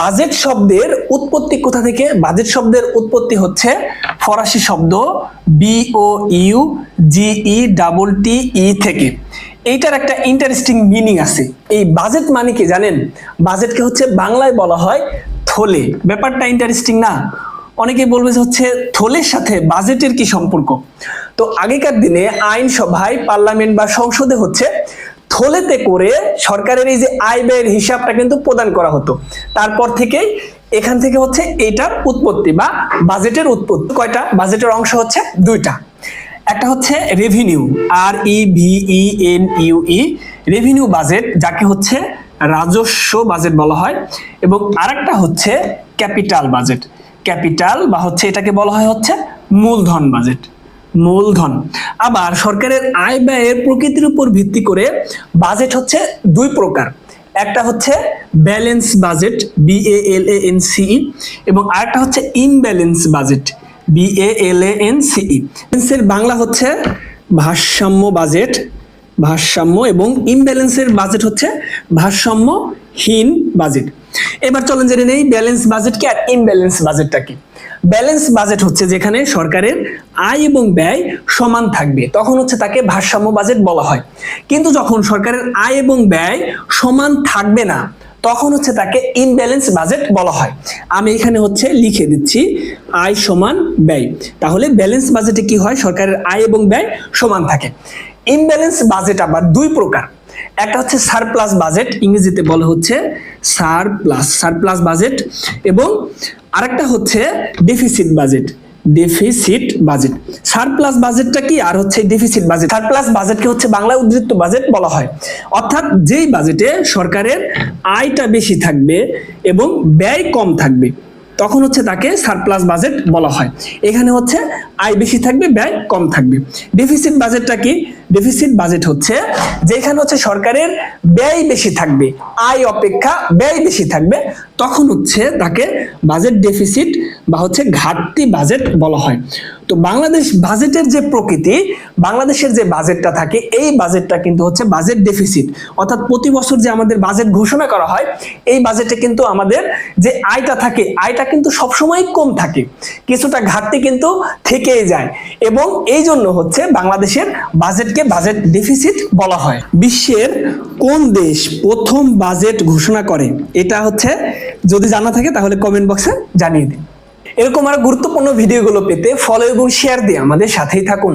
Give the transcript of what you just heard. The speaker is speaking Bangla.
বাজেট শব্দের উৎপত্তি কোথা থেকে? বাজেট শব্দের উৎপত্তি হচ্ছে ফরাসি শব্দ B O U G E double T E থেকে। এইটার একটা ইন্টারেস্টিং মিনিং আছে। এই বাজেট মানে কি জানেন? বাজেটকে হচ্ছে বাংলায় বলা হয় থলে। ব্যাপারটা ইন্টারেস্টিং না? অনেকেই বলবে যে হচ্ছে থলের সাথে বাজেটের কি সম্পর্ক? তো আগেকার দিনে আইনসভায় পার্লামেন্ট বা সংসদে হচ্ছে থলেতে করে সরকারের এই যে আয় ব্যয়ের হিসাবটা কিন্তু প্রদান করা হতো। তারপর থেকেই এখান থেকে হচ্ছে এটার উৎপত্তি বা বাজেটের উৎপত্তি। কয়টা? বাজেটের অংশ হচ্ছে দুইটা। একটা হচ্ছে revenue R E V E N U E revenue budget যাকে হচ্ছে রাজস্ব বাজেট বলা হয়, এবং আরেকটা হচ্ছে ক্যাপিটাল বাজেট ক্যাপিটাল বা হচ্ছে এটাকে বলা হয় হচ্ছে মূলধন বাজেট মূলধন। আবার সরকারের আয় ব্যয়ের প্রকৃতির উপর ভিত্তি করে বাজেট হচ্ছে দুই প্রকার। একটা হচ্ছে balance budget B A L A N C E এবং আরেকটা হচ্ছে imbalance budget B A L A N C E এর বাংলা হচ্ছে ভারসাম্য বাজেট ভারসাম্য এবং ইমব্যালেন্সের বাজেট হচ্ছে ভারসাম্যহীন বাজেট এবার চলেন জেনে নেই ব্যালেন্স বাজেট কি আর ইমব্যালেন্স বাজেটটা কি। ব্যালেন্স বাজেট হচ্ছে যেখানে সরকারের আয় এবং ব্যয় সমান থাকবে। তখন হচ্ছে তাকে ভারসাম্য বাজেট বলা হয়। কিন্তু যখন সরকারের আয় এবং ব্যয় সমান থাকবে না, তখন হচ্ছে তাকে ইমব্যালেন্স বাজেট বলা হয়। আমি এখানে হচ্ছে লিখে দিচ্ছি, আয় সমান ব্যয়। তাহলে ব্যালেন্স বাজেটে কি হয়? সরকারের আয় এবং ব্যয় সমান থাকে। ইমব্যালেন্স বাজেট আবার দুই প্রকার। একটা হচ্ছে সারপ্লাস বাজেট, ইংরেজিতে বলা হচ্ছে সারপ্লাস সারপ্লাস বাজেট এবং আরেকটা হচ্ছে deficit budget deficit budget surplus বাজেটটা কি? আর হচ্ছে ডেফিসিট বাজেট সারপ্লাস বাজেটকে হচ্ছে বাংলায় উদ্বৃত্ত বাজেট বলা হয়। অর্থাৎ যেই বাজেটে সরকারের আয়টা বেশি থাকবে এবং ব্যয় কম থাকবে তখন হচ্ছে তাকে সারপ্লাস বাজেট বলা হয়। এখানে হচ্ছে আয় বেশি থাকবে, ব্যয় কম থাকবে। ডেফিসিট বাজেটটা কি? ডেফিসিট বাজেট হচ্ছে যেখানে হচ্ছে সরকারের ব্যয় বেশি থাকবে, আয় অপেক্ষা ব্যয় বেশি থাকবে, তখন হচ্ছে তাকে বাজেট ডেফিসিট বা হচ্ছে ঘাটতি বাজেট বলা হয়। তো বাংলাদেশ বাজেটের যে প্রকৃতি, বাংলাদেশের যে বাজেটটা থাকে, এই বাজেটটা কিন্তু হচ্ছে বাজেট ডেফিসিট অর্থাৎ প্রতি বছর যে আমাদের বাজেট ঘোষণা করা হয়, এই বাজেটে কিন্তু আমাদের যে আয়টা থাকে, আয়টা কিন্তু সবসময় কম থাকে। কিছুটা ঘাটতি কিন্তু থেকেই যায়। এবং এই জন্য হচ্ছে বাংলাদেশের বাজেটকে বাজেট ডেফিসিট বলা হয়। বিশ্বের কোন দেশ প্রথম বাজেট ঘোষণা করে? এটা হচ্ছে যদি জানা থাকে তাহলে কমেন্ট বক্সে জানিয়ে দিন। এরকম আরও গুরুত্বপূর্ণ ভিডিওগুলো পেতে ফলো এবং শেয়ার দিয়ে আমাদের সাথেই থাকুন।